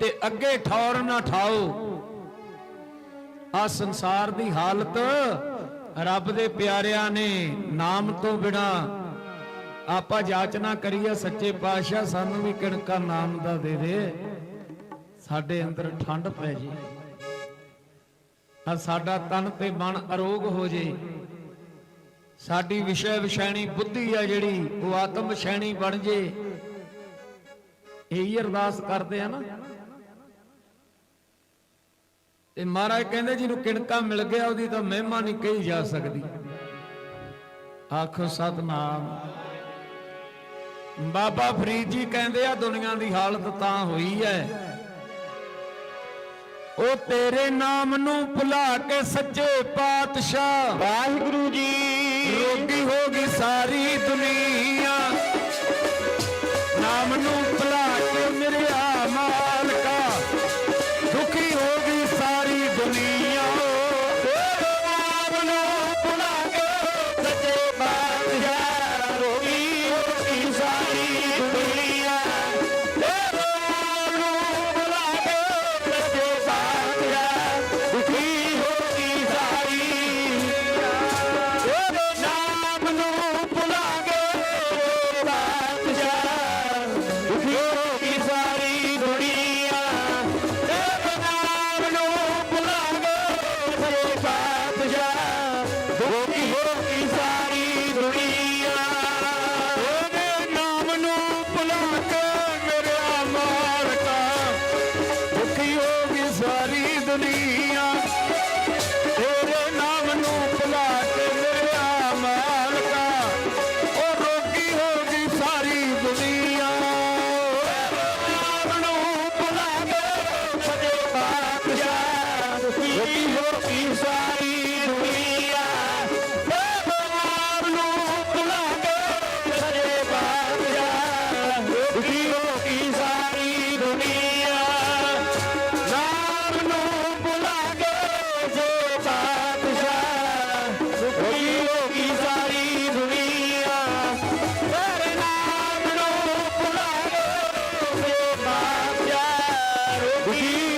ਤੇ ਅੱਗੇ ਠੌਰ ਨਾ ਠਾਓ। ਆ ਸੰਸਾਰ ਦੀ ਹਾਲਤ ਰੱਬ ਦੇ ਪਿਆਰਿਆਂ ਨੇ ਨਾਮ ਤੋਂ ਬਿਨਾ ਆਪਾਂ ਜਾਚਨਾ ਕਰੀਏ, ਸੱਚੇ ਪਾਤਸ਼ਾਹ ਸਾਨੂੰ ਵੀ ਕਿਣਕਾ ਨਾਮ ਦਾ ਦੇ ਦੇ। ਸਾਡੇ ਅੰਦਰ ਠੰਡ ਪੈ ਜੇ। ਆ ਸਾਡਾ ਤਨ ਤੇ ਮਨ ਅਰੋਗ ਹੋ ਜੇ। ਸਾਡੀ ਵਿਸ਼ੇ ਵਿਸ਼ੈਣੀ ਬੁੱਧੀ ਆ ਜਿਹੜੀ, ਉਹ ਆਤਮ ਵਿਸ਼ੈਣੀ ਬਣ ਜੇ। ਇਹੀ ਅਰਦਾਸ ਕਰਦੇ ਆ ਨਾ। ਤੇ ਮਹਾਰਾਜ ਕਹਿੰਦੇ ਜਿਹਨੂੰ ਕਿਣਕਾ ਮਿਲ ਗਿਆ ਉਹਦੀ ਤਾਂ ਮਹਿਮਾ ਨਹੀਂ ਕਹੀ ਜਾ ਸਕਦੀ। ਆਖੋ ਸਤਨਾਮ। ਬਾਬਾ ਫਰੀਦ ਜੀ ਕਹਿੰਦੇ ਆ ਦੁਨੀਆ ਦੀ ਹਾਲਤ ਤਾਂ ਹੋਈ ਹੈ ਉਹ ਤੇਰੇ ਨਾਮ ਨੂੰ ਭੁਲਾ ਕੇ ਸੱਚੇ ਪਾਤਸ਼ਾਹ ਵਾਹਿਗੁਰੂ ਜੀ। ਰੋਗੀ ਹੋ ਗਈ ਸਾਰੀ ਦੁਨੀਆ। ਦੁਨੀਆ ਪਾਤਸ਼ਾਹ ਦੁਖੀ